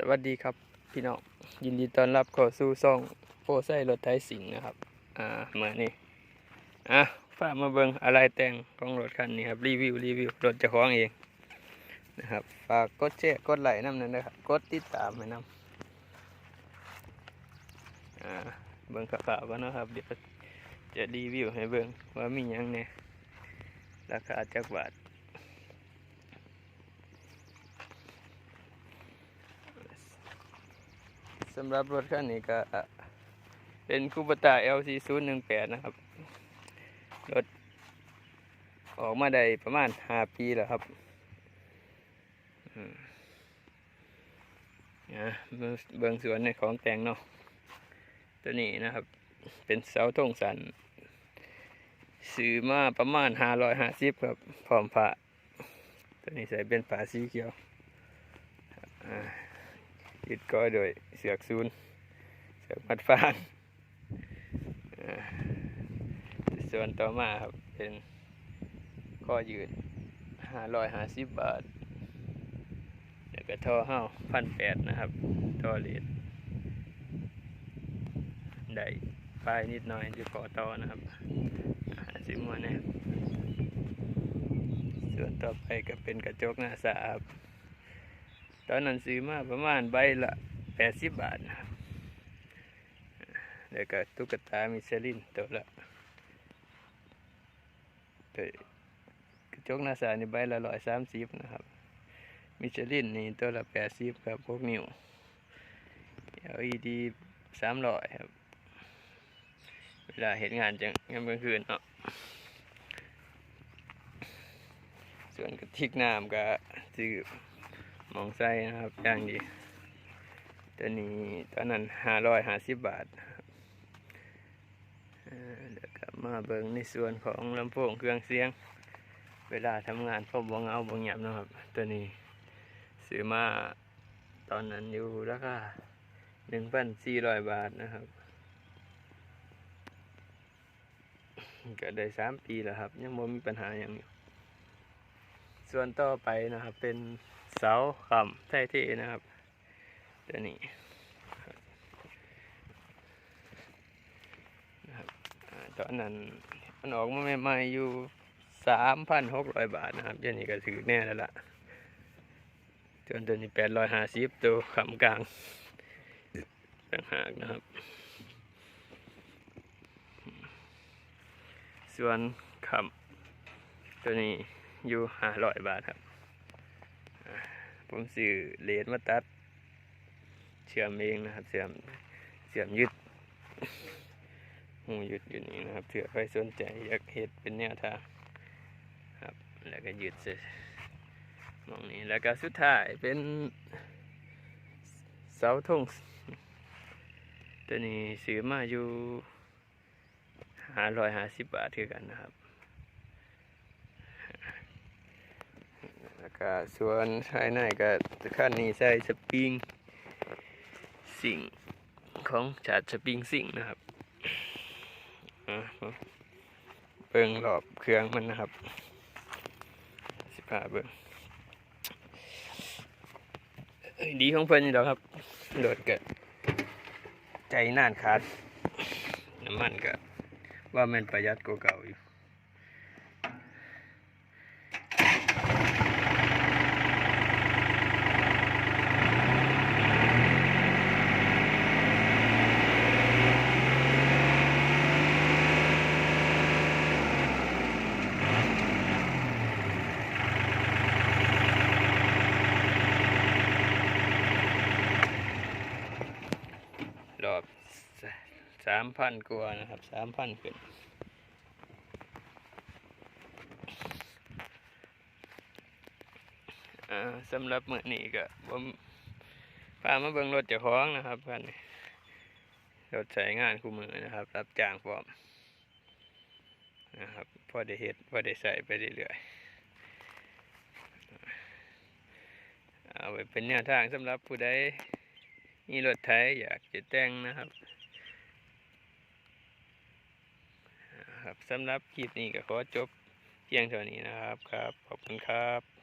สวัสดีครับพี่น้องยินดีต้อนรับเข้าสู่ซ่องโฟไซรถไทยสิงห์นะครับ อ่าเมื่อนี้อะฝากมาเบิงอะไรแต่งของรถคันนี้ครับรีวิวรีวิวรถจ้าของเองนะครับฝากกดแชร์กดไลค์น้ำนั้นนะครับกดติดตามให้น้ำอ่าเบิงข่าวๆกันนะครับเดี๋ยวจะรีวิวให้เบิงว่ามีหยังเนี่ยราคาจักบาท สำหรับรถคันนี้ก็เป็นคูปตา LC 0 1 8นะครับ รถ ออกมาได้ประมาณ 5 ปีแล้วครับนะเบื้องส่วนในของแต่งเนาะตัวนี้นะครับ เป็นเสาธงสันซื้อมาประมาณ550ครับพร้อมผ้าตัวนี้ใส่เป็นผ้าสีเขียวอ่า ยึดก้อยโดยเสือกซูนเสือกมัดฟางส่วนต่อมาครับเป็นข้อยืดห้าร้อยห้าสิบบาท แล้วก็ท่อห้าพันแปดนะครับท่อเลดได้ปลายนิดหน่อยจะขอต่อนะครับหาสิมัวแน่ส่วนต่อไปก็เป็นกระจกหน้าสาครับ ตอนนั้นซื้อมาประมาณใบละแปดสิบบาทนะแล้วก็ตุ๊กตามิชลินตัวละตัวกระจกหน้าสานี่ใบละร้อยสามสิบนะครับ มิชลินนี่ตัวละแปดสิบครับพวกนิ้ว LED สามร้อยครับ เวลาเห็นงานจังงานกลางคืนเนาะส่วนกระติกน้ำก็ซื้อ มองไส้นะครับย่างดีตัวนี้ตอนนั้นห้าร้อยห้าสิบบาทนะครับเอ่อเดี๋ยวกลับมาเบิ่งในส่วนของลำโพงเครื่องเสียง เวลาทำงานพบวงเอาบงหยับนะครับ ตัวนี้ซื้อมาตอนนั้นอยู่ราคาหนึ่งพันสี่ร้อยบาทนะครับ ก็ได้สามปีแล้วครับ ยังไม่มีปัญหาอย่างอยู่ ส่วนต่อไปนะครับ เป็นเสาคำไทยที่นะครับ ตัวนี้นะครับตอนนั้นมันออกมาใหม่ๆอยู่สามพันหกร้อยบาทนะครับเดี๋ยวนี้ก็ถือแน่แล้วล่ะจนตัวนี้แปดร้อยห้าสิบตัวคำกลางต่างหากนะครับ ส่วนคำตัวนี้ อยู่ห้าร้อยบาทครับ ผมซื้อเลนมาตัด เชื่อมเองนะครับเชื่อมเชื่อมยึดหูยึดอยู่นี่นะครับเผื่อใครสนใจอยากเห็ดเป็นแนวทางครับ แล้วก็ยึดเสร็จมองนี้แล้วก็สุดท้ายเป็นเสาธงตัวนี้ซื้อมาอยู่ห้าร้อยห้าสิบบาทคือกันนะครับ แล้วก็ส่วนภายในก็ขั้นนี้ใส่สปริงสิ่งของจัดสปริงสิ่งนะครับเบิ่งรอบเครื่องมันนะครับ สิพาเบิ่งดีของเพิ่นนี่ดอครับ โดดเกิดใจน่านขาดน้ำมันก็ว่ามันประหยัดกว่าเก่าอยู่ รอบ สามพันกว่านะครับสามพันขึ้นสำหรับมื้อนี้ก็ผมพามาเบิ่งรถเจ้าของนะครับคันรถใช้งานคู่มือนะครับ รับจ้างพร้อมนะครับพอได้เฮ็ดพอได้ใส่ไปเรื่อยๆเอาไว้เป็นแนวทางสำหรับผู้ใดมีรถไถอยากจะแต่งนะครับ ครับสำหรับคลิปนี้ก็ขอจบเพียงเท่านี้นะครับครับ ขอบคุณครับ